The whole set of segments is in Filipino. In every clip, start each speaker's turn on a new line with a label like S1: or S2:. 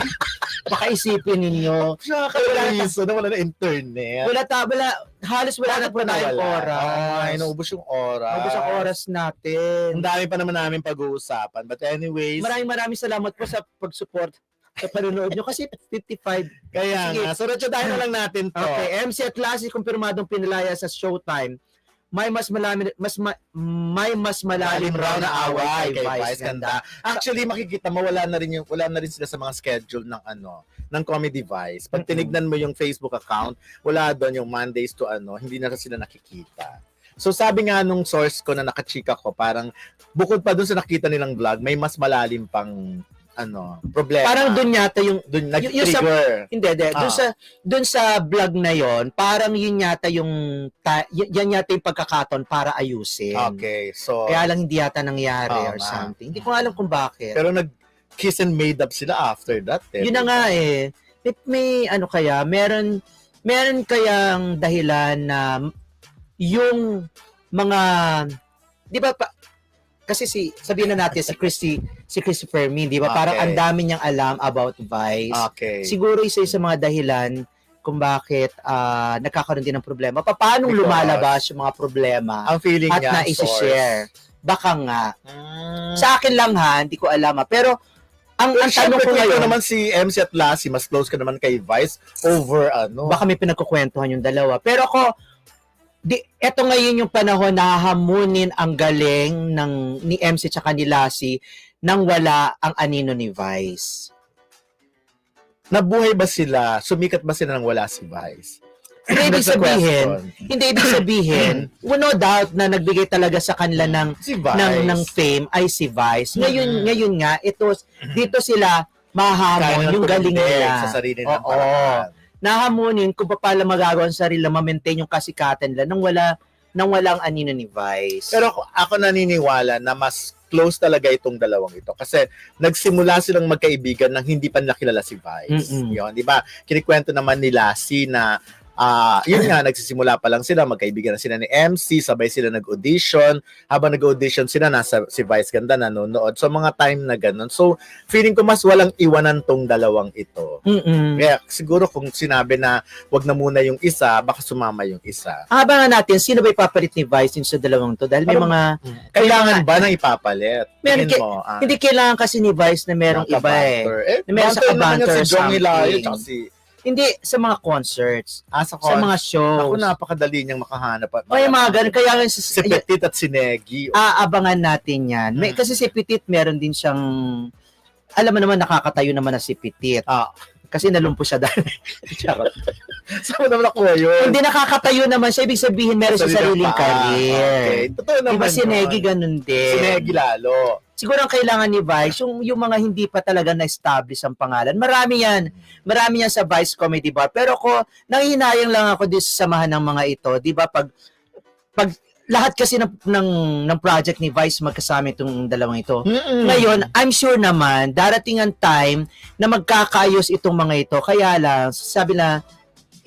S1: Baka isipin ninyo.
S2: Nakakaliso na wala na internet.
S1: Wala ta, wala, halos wala na po tayong oras.
S2: Ay, naubos yung oras.
S1: Naubos ang oras
S2: Ang
S1: natin.
S2: dami pa naman namin pag-uusapan. But anyways,
S1: Maraming maraming salamat po sa pag-support sa panonood nyo kasi 55.
S2: kaya
S1: Sige.
S2: nga, suratsyadahin na lang natin to.
S1: Okay, MC at Lassie kumpirmadong pinalaya sa Showtime. May mas malalim mas ma, may mas malalim raw na away
S2: kay
S1: Vice Ganda.
S2: Actually, makikita mo, wala na rin yung, wala na rin sila sa mga schedule ng ano, ng Comedy Vice. Pag tinignan mo yung Facebook account, wala doon yung Mondays to ano, hindi na sila nakikita. So sabi nga nung source ko na nakachika ko, parang bukod pa doon sa nakita nilang vlog, may mas malalim pang ano, problema.
S1: Parang doon yata yung
S2: doon
S1: yung sa- hindi. Doon
S2: Ah.
S1: sa doon sa vlog na yon, parang yun yata yung ta, yan yata yung pagkakaton para ayusin.
S2: Okay, so
S1: Kaya lang hindi yata nangyari
S2: Oo
S1: or
S2: nga.
S1: something. Hindi ko alam kung bakit.
S2: pero nag kiss and made up sila after that. Eh,
S1: Yun na nga eh. May, may ano kaya, meron meron kayang dahilan na yung mga di ba pa, kasi si sabihin na natin si Christy si Christopher Min, di ba? Parang
S2: Okay.
S1: ang dami niyang alam about Vice.
S2: Okay.
S1: Siguro isa sa mga dahilan kung bakit ah, nagkakaroon din ng problema. Pa- Paano
S2: Because-
S1: lumalabas yung mga problema
S2: ang feeling
S1: at
S2: niya,
S1: na share Baka nga.
S2: Mm.
S1: Sa akin lang ha, hindi ko alam ha. Pero ang, ang tanong ko ngayon,
S2: naman si MC at Lassie, mas close ka naman kay Vice over ano.
S1: baka may pinagkukwentuhan yung dalawa. Pero ako, di, eto ngayon yung panahon na hahamunin ang galing ng ni MC tsaka ni Lassie nang wala ang anino ni Vice.
S2: Nabuhay ba sila? Sumikat ba sila nang wala si Vice?
S1: Hindi ibig sabihin, hindi ibig sabihin, no doubt na nagbigay talaga sa kanila ng
S2: si Vice.
S1: ng ng fame ay si Vice. Ngayon
S2: Mm.
S1: ngayon nga ito dito sila mahamon yung galing nila.
S2: sa sarili ng
S1: Oo.
S2: paraan.
S1: Nahamunin kung paano magagawa ang sarili ma-maintain yung kasikatan nila nang wala nang walang anino ni Vice.
S2: Pero ako, ako naniniwala na mas close talaga itong dalawang ito kasi nagsimula silang magkaibigan nang hindi pa nakilala si Vice.
S1: Mm-mm.
S2: Yun, di ba? Kinikwento naman ni Lassie na ah yun nga, nagsisimula pa lang sila, magkaibigan na sila ni MC, sabay sila nag-audition. Habang nag-audition sila, nasa si Vice Ganda nanonood. So, mga time na ganun. So, feeling ko mas walang iwanan tong dalawang ito.
S1: Mm-mm.
S2: Kaya siguro kung sinabi na wag na muna yung isa, baka sumama yung isa.
S1: Abangan natin sino ba ipapalit ni Vice yung sa dalawang to dahil may
S2: Parang-
S1: mga
S2: Kailangan ba nang ipapalit?
S1: Meron ki-
S2: mo, ah,
S1: hindi kailangan kasi ni Vice na merong iba eh.
S2: Eh,
S1: Na meron sa kabanter
S2: si tsaka si
S1: Hindi sa mga concerts,
S2: ah, sa,
S1: sa mga shows.
S2: Ako napakadali niyang makahanap. at
S1: o yung mga ganun kaya nga
S2: Si
S1: si,
S2: Petit at si Negi.
S1: aabangan natin yan. May,
S2: Hmm.
S1: kasi si Petit meron din siyang alam mo naman nakakatayo naman na si Petit.
S2: Ah.
S1: Kasi nalumpo siya dahil.
S2: Saan mo naman nakuha yun?
S1: Hindi nakakatayo naman siya. Ibig sabihin meron siya sariling
S2: pa. Okay.
S1: career.
S2: Totoo naman
S1: Diba si. Negi ganun din.
S2: Si Negi lalo.
S1: Siguro ang kailangan ni Vice, yung, yung mga hindi pa talaga na-establish ang pangalan. Marami yan. Marami yan sa Vice Comedy Bar. Pero ko, nangihinayang lang ako din sa samahan ng mga ito. Di ba? Pag, pag lahat kasi ng, ng, ng project ni Vice magkasama itong dalawang ito.
S2: Mm-mm.
S1: Ngayon, I'm sure naman, darating ang time na magkakayos itong mga ito. Kaya lang, sabi na,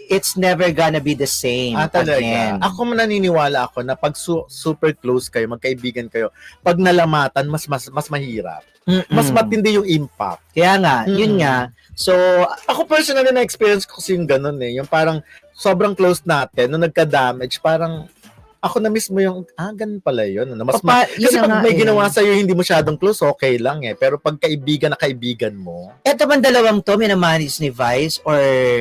S1: it's never gonna be the same
S2: Ah, talaga.
S1: again.
S2: Ako naniniwala ako na pag su- super close kayo, magkaibigan kayo, pag nalamatan, mas mas mas mahirap.
S1: Mm-mm.
S2: Mas matindi yung impact.
S1: Kaya nga, yun
S2: Mm-mm.
S1: nga. So,
S2: Ako personally na-experience ko kasi yung ganun eh. Yung parang sobrang close natin, nung nagka-damage, parang ako na mismo yung, ah, ganun pala yun. Ano, mas ma-
S1: papa, yun
S2: kasi pag
S1: nga
S2: may
S1: eh.
S2: ginawa sa'yo hindi masyadong close, okay lang eh. Pero pag kaibigan na kaibigan mo,
S1: Eto bang dalawang to, minamanage ni Vice? Or,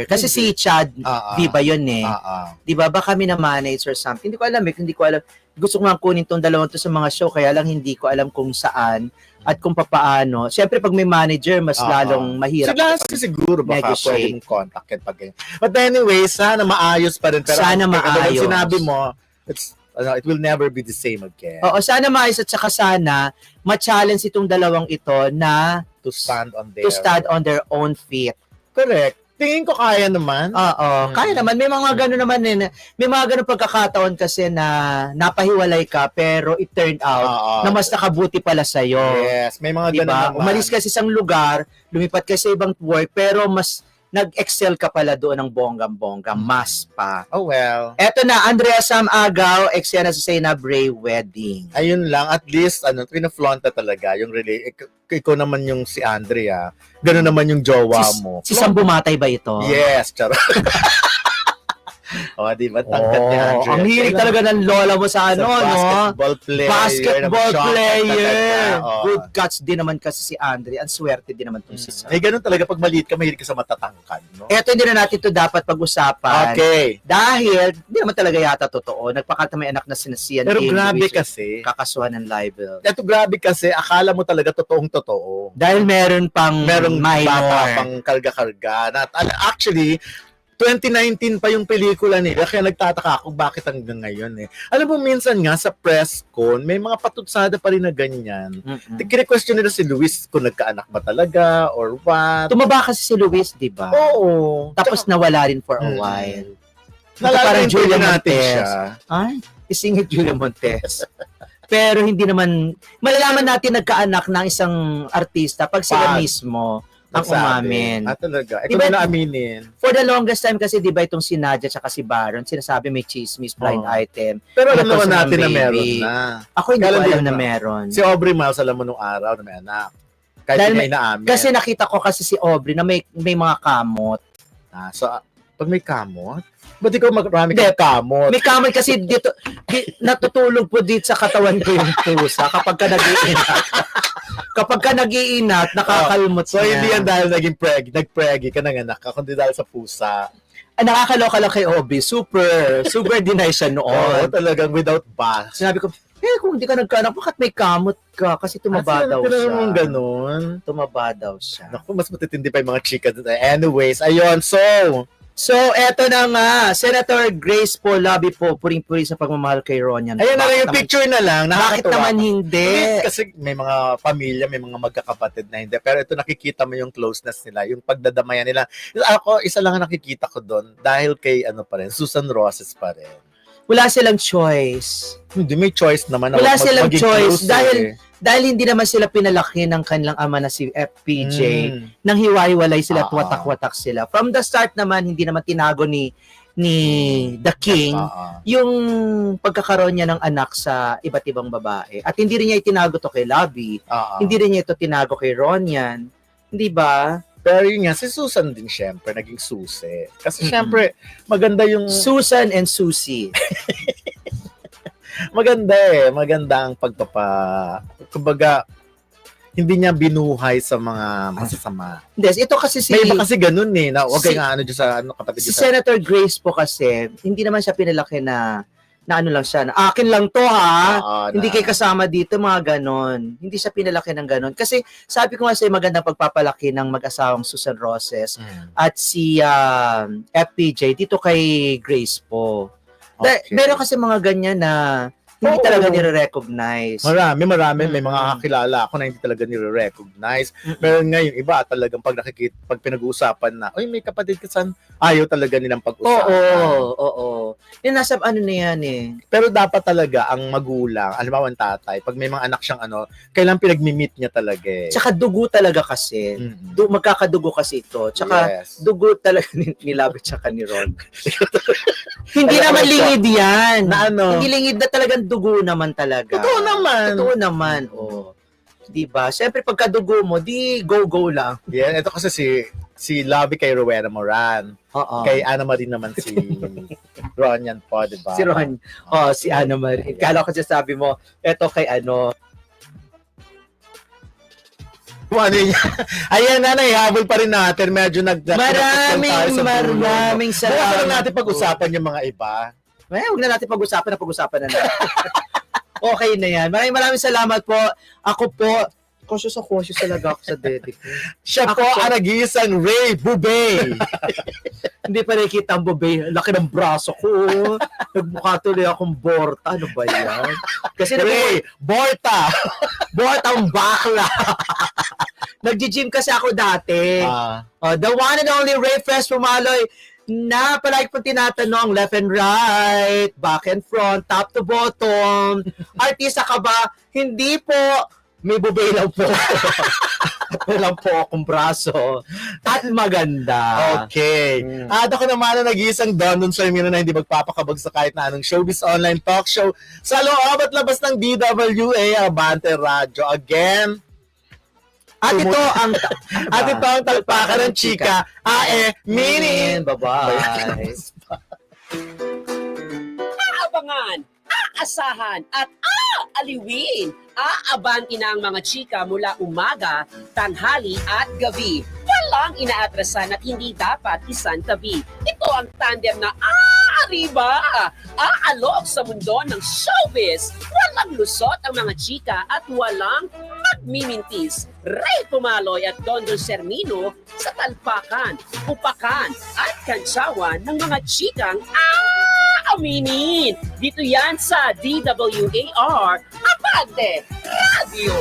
S1: kasi si Chad,
S2: ah, ah,
S1: di ba yun eh?
S2: ah, ah.
S1: Di ba? Baka minamanage or something. Hindi ko alam eh. Hindi ko alam. Gusto ko nga kunin tong dalawang to sa mga show, kaya lang hindi ko alam kung saan at kung papaano. Siyempre, pag may manager, mas
S2: Ah,
S1: lalong mahirap.
S2: Sila kasi siguro baka
S1: Negotiate.
S2: pwede mong contact yan pag ganyan. But anyway, sana maayos pa rin. Pero
S1: Sana
S2: ang-
S1: maayos.
S2: Sinabi mo, it's, ano, it will never be the same again.
S1: Oo, sana maayos at saka sana ma-challenge itong dalawang ito na
S2: To stand on their...
S1: to stand on their own feet.
S2: Correct. Tingin ko kaya naman.
S1: Oo,
S2: Mm.
S1: kaya naman. May mga gano'n naman eh. na- May mga gano'n pagkakataon kasi na napahiwalay ka pero it turned out
S2: Oo.
S1: na mas nakabuti pala sa'yo.
S2: Yes, may mga ganun
S1: Diba?
S2: naman.
S1: Umalis ka sa isang lugar, lumipat ka sa ibang work, pero mas nag-excel ka pala doon ng bonggang-bongga, mas pa.
S2: Oh well.
S1: Eto na, Andrea Sam Agaw, eksena sa Zainab Ray Wedding.
S2: Ayun lang, at least, ano, pinaflaunt na talaga yung really, ik- ikaw naman yung si Andrea, gano'n naman yung jowa
S1: Si-
S2: mo.
S1: Si Sam Bumatay ba ito?
S2: Yes, charot. o, di ba, tangkat ni
S1: Oh,
S2: Andrea.
S1: ang hilig talaga ng lola mo sa
S2: sa
S1: ano, no?
S2: basketball player.
S1: Basketball player.
S2: oo.
S1: Good cuts din naman kasi si Andre. Ang swerte din naman itong si Sam.
S2: Eh, ganun talaga, pag maliit ka, mahilig ka sa matatangkad, no?
S1: Eto hindi na natin to dapat pag-usapan.
S2: Okay.
S1: Dahil, hindi naman talaga yata totoo. Nagpakata may anak na sinasiyan.
S2: Pero grabe kasi,
S1: Kakasuhan ng libel.
S2: Ito grabe kasi, akala mo talaga totoong totoo.
S1: Dahil meron pang
S2: Merong
S1: minor.
S2: bata pang karga-karga. Na, ano, actually, 2019 pa yung pelikula nila, kaya nagtataka ako bakit hanggang ngayon eh. Alam mo, minsan nga sa press con, may mga patutsada pa rin na ganyan.
S1: Mm-mm.
S2: Kine-question nila si Luis kung nagkaanak ba talaga or what.
S1: Tumaba kasi si Luis, di ba?
S2: Oo.
S1: Tapos nawala rin for a while.
S2: Nalala
S1: parang
S2: rin
S1: Julia
S2: natin
S1: Montes.
S2: siya.
S1: Ay, isingit Julia Montes. Pero hindi naman, malalaman natin nagkaanak ng isang artista pag sila
S2: Pag
S1: mismo ang umamin.
S2: Ah, talaga. Ikaw
S1: Diba-
S2: na aminin.
S1: For the longest time kasi, di ba itong si Nadia at si Baron, sinasabi may chismis, blind
S2: Oo.
S1: item.
S2: Pero alam naman natin na meron na.
S1: Ako hindi
S2: Kailan
S1: ko alam na meron.
S2: Si Aubrey Miles, alam mo nung araw na may anak. Kahit
S1: Dahil may-
S2: niya inaamin.
S1: Kasi nakita ko kasi si Aubrey na may may mga kamot.
S2: Ah, so, ah, pag may kamot, ba't ikaw marami kang kamot?
S1: May kamot kasi dito, di, natutulog po dito sa katawan ko yung pusa kapag ka nag-iinat. kapag ka nag-iinat, nakakalmot
S2: So,
S1: niya.
S2: hindi yan dahil naging preg, nag-preggy ka ng anak ka, kundi dahil sa pusa.
S1: Ah, nakakaloka lang kay Obi. Super, super deny siya
S2: Oo,
S1: noon.
S2: talagang without bash.
S1: Sinabi ko, eh, kung hindi ka nagkaanak, bakit may kamot ka? Kasi tumaba daw siya.
S2: Ano ganun?
S1: Tumaba daw siya.
S2: Naku, mas matitindi pa yung mga chika. Anyways, ayun, so,
S1: So, eto na nga. Senator Grace po, labi po, puring-puri sa pagmamahal kay Ronyan.
S2: ayun na lang yung picture na lang.
S1: Bakit naman hindi?
S2: Kasi may mga pamilya, may mga magkakapatid na hindi. Pero ito nakikita mo yung closeness nila, yung pagdadamayan nila. Ako, isa lang ang nakikita ko doon dahil kay ano pa rin, Susan Roses pa rin.
S1: Wala silang choice.
S2: Hindi, may choice naman. na
S1: Wala silang choice
S2: close
S1: dahil
S2: eh.
S1: Dahil hindi naman sila pinalaki ng kanilang ama na si FPJ.
S2: Mm.
S1: Nang hiwa-hiwalay sila at
S2: Oo.
S1: watak-watak sila. From the start naman, hindi naman tinago ni ni The King
S2: Oo.
S1: yung pagkakaroon niya ng anak sa iba't ibang babae. At hindi rin niya itinago to kay Labi.
S2: Oo.
S1: Hindi rin niya ito tinago kay Ronyan. Hindi ba?
S2: Pero yun nga, si Susan din syempre, naging susi. Kasi
S1: Mm-mm.
S2: syempre, maganda yung,
S1: Susan and Susie.
S2: maganda eh, maganda ang pagpapa, kumbaga, hindi niya binuhay sa mga masasama.
S1: Hindi, ito kasi si,
S2: May iba kasi ganun eh, na huwag
S1: Si-
S2: nga ano dyan sa ano, kapatid
S1: si
S2: dyan
S1: Senator Grace po kasi, hindi naman siya pinalaki na na ano lang siya, na akin lang to ha.
S2: Oo,
S1: Hindi
S2: na-
S1: kayo kasama dito, mga ganon. Hindi siya pinalaki ng ganon. Kasi sabi ko nga sa'yo, magandang pagpapalaki ng mag-asawang Susan Roses
S2: Mm.
S1: at si um, FPJ dito kay Grace po.
S2: Okay.
S1: Meron kasi mga ganyan na hindi
S2: Oo.
S1: talaga nire-recognize.
S2: Marami, marami. May mga
S1: Mm.
S2: kakilala ako na hindi talaga nire-recognize.
S1: Mm-mm.
S2: Meron nga yung iba, talagang pag nakikita, pag pinag-uusapan na, uy, may kapatid ka saan? Ayaw talaga nilang
S1: Oo,
S2: pag-usapan.
S1: oo, oo. Yung nasa ano na yan eh.
S2: Pero dapat talaga ang magulang, alam mo, ang tatay, pag may mga anak siyang ano, kailangan pinag-meet niya talaga eh.
S1: Tsaka dugo talaga kasi.
S2: Mm-mm.
S1: Du- magkakadugo kasi ito. Tsaka
S2: yes.
S1: dugo talaga ni, ni Labi tsaka ni Ron. Hindi
S2: Alam
S1: naman lingid yan.
S2: na ano,
S1: Hindi lingid na talagang dugo naman talaga.
S2: totoo naman.
S1: Totoo naman, oh. 'Di ba? Siyempre pagkadugo mo, di go-go lang.
S2: Yan, ito kasi si si Lovey kay Rowena Moran.
S1: Oo.
S2: Kay Ana Marie naman si Ron yan po, di ba?
S1: si Ron. Oh, si Ana Marie. Kala ko siya sabi mo, eto kay ano.
S2: Ano yun. Ayan na, naihabol pa rin natin. Medyo nag
S1: Maraming, maraming
S2: Bukas na lang
S1: salamat.
S2: natin pag-usapan yung mga iba.
S1: Eh, huwag na natin pag-usapan na pag-usapan na natin. okay na yan. Maraming maraming salamat po. Ako po, conscious ako, conscious talaga ako sa dede ko.
S2: Siya
S1: Ako
S2: po
S1: po.
S2: ang nag-iisang Ray Bubay.
S1: Hindi pa nakikita ang bubay. Laki ng braso ko. Nagmukha tuloy akong borta. Ano ba yan? Kasi
S2: Ray Borta.
S1: Bot ang bakla. Nag-gym kasi ako dati.
S2: Ah,
S1: Oh, the one and only Ray Fresh Pumaloy na palagi po tinatanong left and right, back and front, top to bottom. Artista ka ba? Hindi po. May bubay lang po. Walang po akong braso. At maganda.
S2: Okay.
S1: Mm.
S2: At ako naman na nag-iisang Don Don Sarmino na hindi magpapakabag sa kahit na anong showbiz online talk show sa loob at labas ng DWA Abante Radio. Again,
S1: At ito ang
S2: at ito ang talpakan ng chika, Ae Minin.
S1: Bye-bye.
S3: Aasahan, at aaliwin. Aabanti na ang mga chika mula umaga, tanghali at gabi. Walang inaatrasan at hindi dapat isang tabi. Ito ang tandem na aariba, aalok sa mundo ng showbiz. Walang lusot ang mga chika at walang magmimintis. Ray Pumaloy at Dondo Sermino sa talpakan, upakan at kantsawan ng mga chikang aaminin. Dito yan sa DWAR Abante Radio.